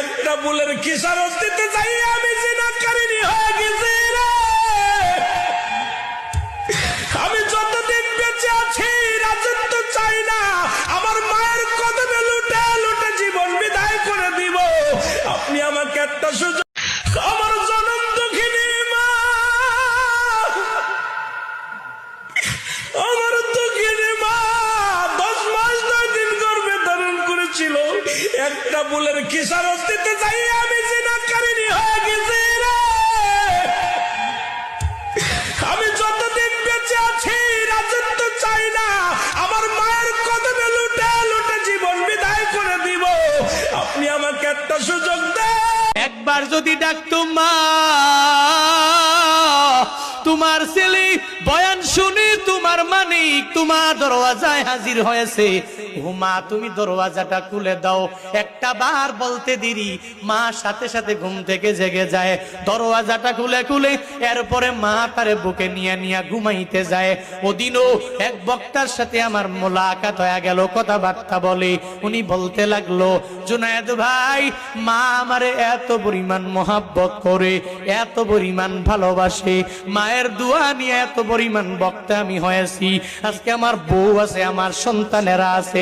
একটা বুলের কিসারত দিতে চাই আমি জিনাকারিনী হয়ে গেছি আমি যতদিন বেঁচে আছি, রাজত্ব চাই না। আমার মায়ের কদমে লুটে লুটে জীবন বিদায় করে দিব। আপনি আমাকে একটা সুযোগ একটা বুলের কিসারত দিতে চাই আমি জিনাকারিনী হয়ে গেছি আমি যতদিন বেঁচে আছি, রাজত্ব চাই না। আমার মায়ের কদমে লুটে লুটে জীবন বিদায় করে দিব। আপনি আমাকে একটা সুযোগ দেন। একবার যদি ডাকতো মা, তোমার ছেলে বয়ান শুনে তোমার মানিক, তোমার দরওয়াজায় হাজির হয়েছে। ও মা তুমি দরওয়াজাটা খুলে দাও। একটা বার বলতে দেরি, মা সাথে সাথে ঘুম থেকে জেগে যায়। দরওয়াজাটা খুলে খুলে এরপরে মা তারে বুকে নিয়ে নিয়ে ঘুমাইতে যায়। ওদিনও এক বক্তার সাথে আমার মোলাকাত হয়ে গেল, কথাবার্তা বলে। উনি বলতে লাগল, জুনায়েদ ভাই, মা আমারে এত পরিমাণ মহাব্বত করে, এত পরিমাণ ভালোবাসে। মায়ের দোয়া নিয়ে এত পরিমাণ বক্তা আমি হয়েছি। আজকে আমার বউ আছে, আমার সন্তানেরা আছে।